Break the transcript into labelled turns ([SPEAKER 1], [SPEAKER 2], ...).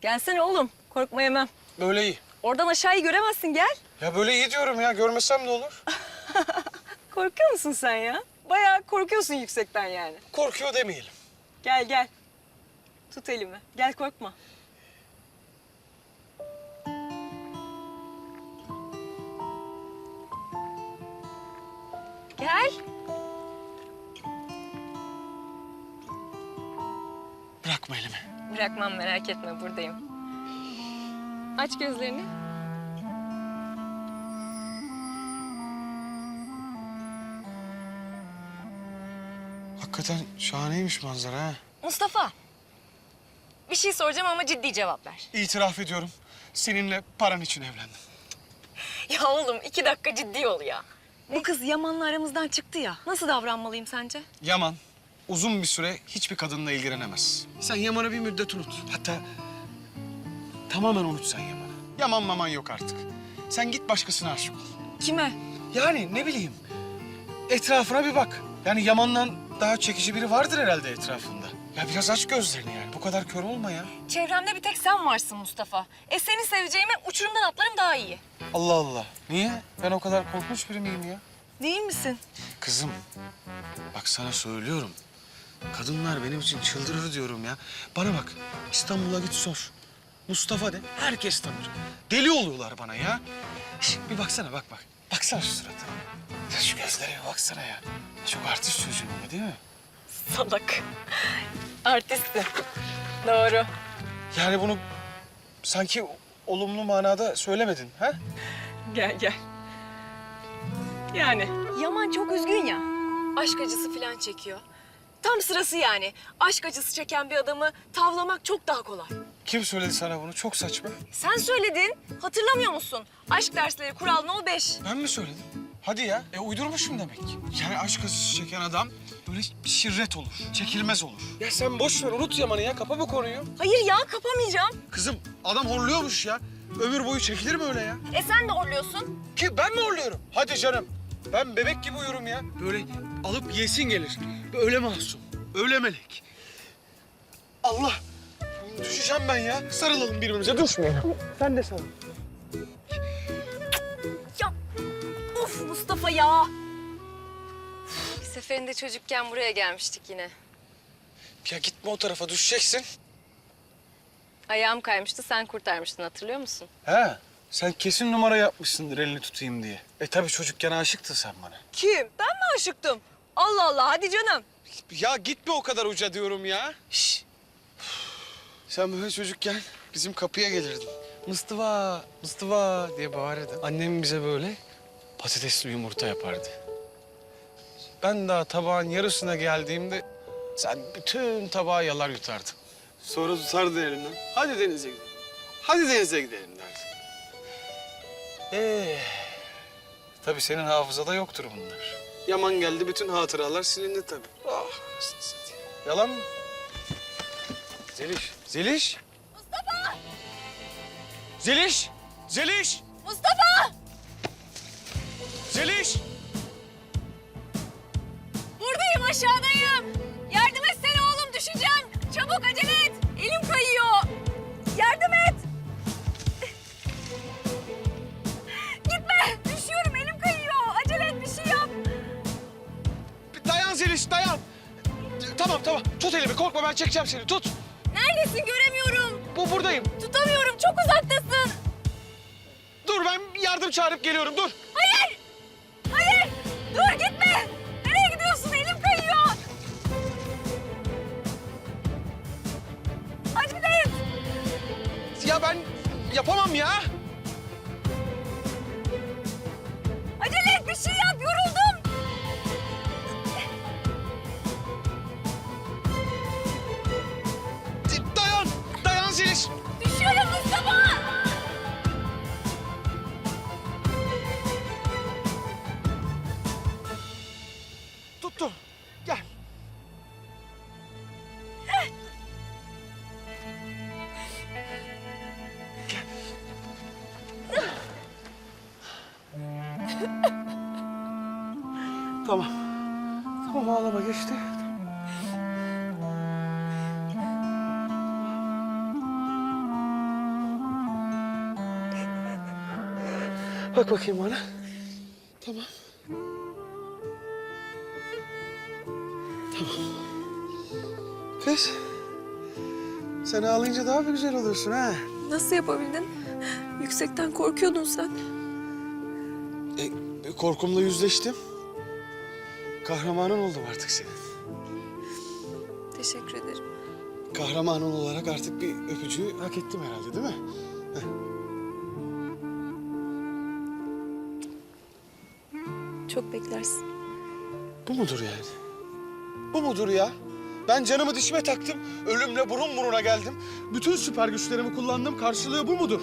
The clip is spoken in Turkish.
[SPEAKER 1] Gelsene oğlum. Korkma yemem.
[SPEAKER 2] Böyle iyi.
[SPEAKER 1] Oradan aşağıyı göremezsin gel.
[SPEAKER 2] Ya böyle iyi diyorum ya. Görmesem ne olur?
[SPEAKER 1] Korkuyor musun sen ya? Bayağı korkuyorsun yüksekten yani.
[SPEAKER 2] Korkuyor demeyelim.
[SPEAKER 1] Gel gel. Tut elimi. Gel korkma. Gel.
[SPEAKER 2] Bırakma elimi.
[SPEAKER 1] Bırakmam merak etme buradayım. Aç gözlerini.
[SPEAKER 2] Hakikaten şahaneymiş manzara ha.
[SPEAKER 1] Mustafa. Bir şey soracağım ama ciddi cevap ver.
[SPEAKER 2] İtiraf ediyorum. Seninle paran için evlendim.
[SPEAKER 1] Ya oğlum iki dakika ciddi ol ya. Bu kız Yaman'la aramızdan çıktı ya. Nasıl davranmalıyım sence?
[SPEAKER 2] Yaman uzun bir süre hiçbir kadınla ilgilenemez. Sen Yaman'ı bir müddet unut. Hatta tamamen unut sen Yaman'ı. Yaman maman yok artık. Sen git başkasına aşık ol.
[SPEAKER 1] Kime?
[SPEAKER 2] Yani ne bileyim. Etrafına bir bak. Yani Yaman'dan daha çekici biri vardır herhalde etrafında. Ya biraz aç gözlerini yani. Bu kadar kör olma ya.
[SPEAKER 1] Çevremde bir tek sen varsın Mustafa. E seni seveceğime uçurumdan atlarım daha iyi.
[SPEAKER 2] Allah Allah. Niye? Ben o kadar korkunç biri miyim ya?
[SPEAKER 1] Değil misin?
[SPEAKER 2] Kızım, bak sana söylüyorum. Kadınlar benim için çıldırır diyorum ya. Bana bak, İstanbul'a git sor. Mustafa de, herkes tanır. Deli oluyorlar bana ya. Bir baksana, bak bak. Baksana şu surata. Ya şu gözlere bir baksana ya. Çok artist çocuğum ama değil mi?
[SPEAKER 1] Salak. Artistsin. Doğru.
[SPEAKER 2] Yani bunu sanki olumlu manada söylemedin, ha?
[SPEAKER 1] Gel gel. Yani. Yaman çok üzgün ya. Aşk acısı falan çekiyor. Tam sırası yani. Aşk acısı çeken bir adamı tavlamak çok daha kolay.
[SPEAKER 2] Kim söyledi sana bunu? Çok saçma.
[SPEAKER 1] Sen söyledin. Hatırlamıyor musun? Aşk dersleri kural no 5.
[SPEAKER 2] Ben mi söyledim? Hadi ya. E uydurmuşum demek. Yani aşk acısı çeken adam böyle şirret olur, çekilmez olur. Ya sen boş ver, unut Yaman'ı ya. Kapa bu konuyu.
[SPEAKER 1] Hayır ya kapamayacağım.
[SPEAKER 2] Kızım adam horluyormuş ya. Ömür boyu çekilir mi öyle ya?
[SPEAKER 1] E sen de orluyorsun.
[SPEAKER 2] Ki ben mi horluyorum? Hadi canım. Ben bebek gibi uyurum ya. Böyle alıp yesin gelir. Öyle masum, öyle melek. Allah! Düşeceğim ben ya. Sarılalım birbirimize, düşmeyelim. Sen de sarıl.
[SPEAKER 1] Ya of Mustafa ya. Bir seferinde çocukken buraya gelmiştik yine.
[SPEAKER 2] Ya gitme o tarafa, düşeceksin.
[SPEAKER 1] Ayağım kaymıştı sen kurtarmıştın hatırlıyor musun?
[SPEAKER 2] He, sen kesin numara yapmışsındır elini tutayım diye. E tabii çocukken aşıktın sen bana.
[SPEAKER 1] Kim? Ben mi aşıktım? Allah Allah hadi canım.
[SPEAKER 2] Ya gitme o kadar uca diyorum ya. Şş. Sen böyle çocukken bizim kapıya gelirdin. Mıstıva, Mıstıva diye bağırırdın. Annem bize böyle patatesli yumurta yapardı. Ben daha tabağın yarısına geldiğimde sen bütün tabağı yalar yutardın. Sonra tutardı elimden. Hadi denize gidelim. Hadi denize gidelim derdi. Ee, tabii senin hafızada yoktur bunlar. Yaman geldi, bütün hatıralar silindi tabii. Ah, anasını satayım. Yalan mı? Zeliş, Zeliş. Mustafa! Zeliş, Zeliş,
[SPEAKER 1] Mustafa!
[SPEAKER 2] Zeliş.
[SPEAKER 1] Buradayım aşağıdayım. Yardım etsene oğlum düşeceğim. Çabuk acele et.
[SPEAKER 2] Tamam, tamam. Tut elimi, korkma ben çekeceğim seni. Tut.
[SPEAKER 1] Neredesin göremiyorum.
[SPEAKER 2] Bu buradayım.
[SPEAKER 1] Tutamıyorum çok uzaktasın.
[SPEAKER 2] Dur ben yardım çağırıp geliyorum. Dur.
[SPEAKER 1] Hayır. Hayır. Dur gitme. Nereye gidiyorsun? Elim kayıyor. Acele et.
[SPEAKER 2] Ya ben yapamam ya. Tamam. Tamam ağlama geçti. Bak bakayım bana. Tamam. Tamam. Kız. Sen ağlayınca daha bir güzel oluyorsun ha.
[SPEAKER 1] Nasıl yapabildin? Yüksekten korkuyordun sen.
[SPEAKER 2] E, korkumla yüzleştim. Kahramanın oldum artık senin.
[SPEAKER 1] Teşekkür ederim.
[SPEAKER 2] Kahramanın olarak artık bir öpücüğü hak ettim herhalde değil mi?
[SPEAKER 1] Çok beklersin.
[SPEAKER 2] Bu mudur yani? Bu mudur ya? Ben canımı dişime taktım. Ölümle burun buruna geldim. Bütün süper güçlerimi kullandım. Karşılığı bu mudur?